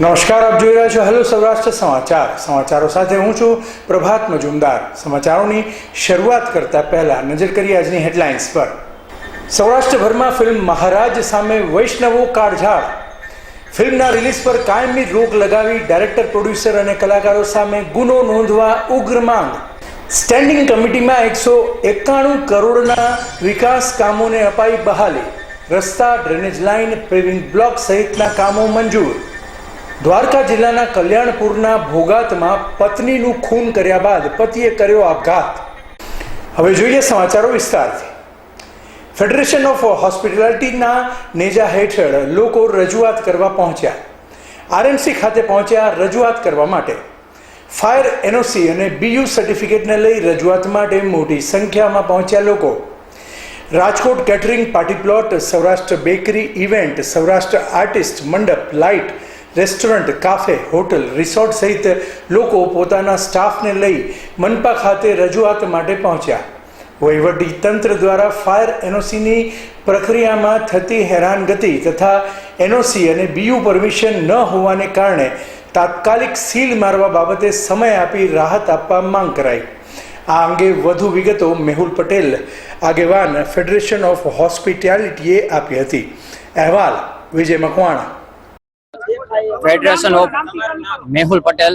નમસ્કાર, આપ જોઈ રહ્યા છો હેલો સૌરાષ્ટ્ર સમાચાર. સમાચારો સાથે હું છું પ્રભાત મજુમદાર. સમાચારોની શરૂઆત કરતા પહેલા નજર કરીએ આજની હેડલાઇન્સ પર. સૌરાષ્ટ્રભરમાં ફિલ્મ મહારાજ સામે વૈષ્ણવો કાળઝાળ. ફિલ્મના રિલીઝ પર કાયમી રોક લગાવી ડાયરેક્ટર, પ્રોડ્યુસર અને કલાકારો સામે ગુનો નોંધવા ઉગ્ર માંગ. સ્ટેન્ડિંગ કમિટીમાં એકસો એકાણું કરોડના વિકાસ કામોને અપાઈ બહાલી. રસ્તા, ડ્રેનેજ લાઇન, પેવિંગ બ્લોક સહિતના કામો મંજૂર. દ્વારકા જિલ્લાના કલ્યાણપુરના ભોગાતમાં પત્નીનું ખૂન કર્યા બાદ પતિએ કર્યો આપઘાત. હવે જોઈએ સમાચારો વિસ્તારથી. ફેડરેશન ઓફ હોસ્પિટાલિટીના નેજા હેઠળ લોકો રજૂઆત કરવા પહોંચ્યા. આરએમસી ખાતે પહોંચ્યા રજૂઆત કરવા માટે. ફાયર એનઓસી અને બીયુ સર્ટિફિકેટને લઈ રજૂઆત માટે મોટી સંખ્યામાં પહોંચ્યા લોકો. Rajkot catering party plot Saurashtra bakery event Saurashtra artist મંડપ light restaurant, cafe, hotel, resort સહિત લોકો પોતાના સ્ટાફને લઈ મનપા ખાતે રજૂઆત માટે પહોંચ્યા. વહીવટી તંત્ર દ્વારા ફાયર એનઓસીની પ્રક્રિયામાં થતી હેરાનગતિ તથા એનઓસી અને બીયુ પરમિશન ન હોવાને કારણે તાત્કાલિક સીલ મારવા બાબતે સમય આપી રાહત આપવા માંગ કરાઈ. આ અંગે વધુ વિગતો મેહુલ પટેલ, આગેવાન ફેડરેશન ઓફ હોસ્પિટાલિટીએ આપી હતી. અહેવાલ, Vijay Makwana. Federation of Mehul Patel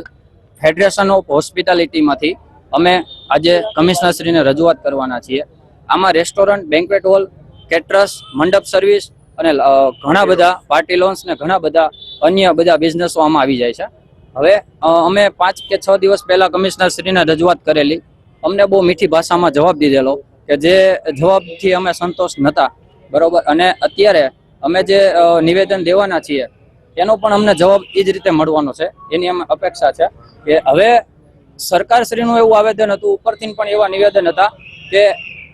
federation of હોસ્પિટાલિટીમાંથી અમે આજે કમિશનરશ્રીને રજૂઆત કરવાના છીએ. આમાં રેસ્ટોરન્ટ બેન્ક્વેટ હોલ કેટરસ મંડપ સર્વિસ અને ઘણા બધા પાર્ટી લોન્સ ને ઘણા બધા અન્ય બધા બિઝનેસો આમાં આવી જાય છે. હવે અમે પાંચ કે છ દિવસ પહેલા કમિશનરશ્રીને રજૂઆત કરેલી. અમને બહુ મીઠી ભાષામાં જવાબ દીધેલો કે જે જવાબથી અમે સંતોષ નહોતા બરોબર? અને અત્યારે અમે જે નિવેદન દેવાના છીએ એનો પણ અમને જવાબ એ જ રીતે મળવાનો છે. એની અમે અપેક્ષા છે કે હવે સરકારશ્રીનું એવું આવેદન હતું, ઉપરથી પણ એવા નિવેદન હતા કે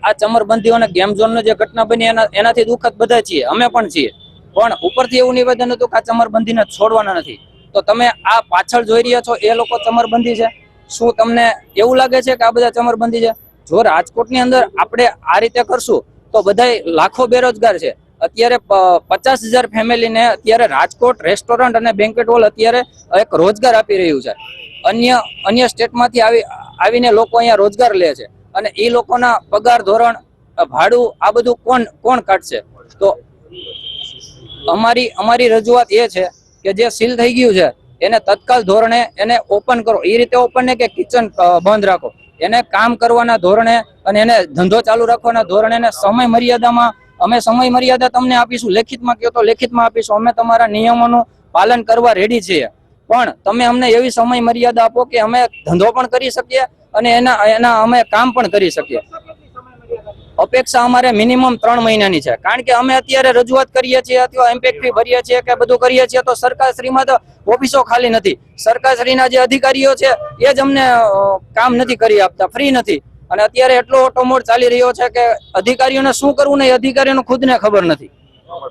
આ ચમરબંધીઓને ગેમ ઝોનની જે ઘટના બની એના, એનાથી દુઃખદ બધા છીએ, અમે પણ છીએ. પણ ઉપરથી એવું નિવેદન હતું કે આ ચમરબંધીને છોડવાના નથી. તો તમે આ પાછળ જોઈ રહ્યા છો, એ લોકો ચમરબંધી છે. શું તમને એવું લાગે છે કે આ બધા ચમરબંધી છે? જો રાજકોટની અંદર આપણે આ રીતે કરશું, તો બધાય લાખો બેરોજગાર છે. અત્યારે પચાસ હજાર ફેમિલીને અત્યારે રાજકોટ રેસ્ટોરન્ટ અને બેન્કેટ હોલ અત્યારે એક રોજગાર આપી રહ્યું છે. અન્ય અન્ય સ્ટેટમાંથી આવી, આવીને લોકો અહીંયા રોજગાર લે છે. અને એ લોકોના પગાર ધોરણ, ભાડું, આ બધું કોણ કોણ કાઢશે? તો અમારી અમારી રજૂઆત એ છે કે જે સીલ થઈ ગયું છે, એને તત્કાલ ધોરણે એને ઓપન કરો. એ રીતે ઓપન ને કે કિચન બંધ રાખો? એને કામ કરવાના ધોરણે અને એને ધંધો ચાલુ રાખવાના ધોરણે સમય મર્યાદામાં અમે સમય મર્યાદા તમને આપીશું. લેખિતમાં કહો તો લેખિતમાં આપીશું. અમે તમારા નિયમોનું પાલન કરવા રેડી છીએ. પણ તમે અમને એવી સમય મર્યાદા આપો કે અમે ધંધો પણ કરી શકીએ અને એના એના અમે કામ પણ કરી શકીએ. અપેક્ષા અમારે મિનિમમ ત્રણ મહિનાની છે. કારણ કે અમે અત્યારે રજૂઆત કરીએ છીએ, અથવા ઇમ્પેક્ટ ફી ભરીએ છીએ કે બધું કરીએ છીએ, તો સરકારશ્રીમાં તો ઓફિસો ખાલી નથી. સરકારશ્રીના જે અધિકારીઓ છે, એ જ અમને કામ નથી કરી આપતા. ફ્રી નથી. અને અત્યારે એટલો ઓટોમોડ ચાલી રહ્યો છે કે અધિકારીઓને શું કરવું ને એ અધિકારીઓને ખુદને ખબર નથી.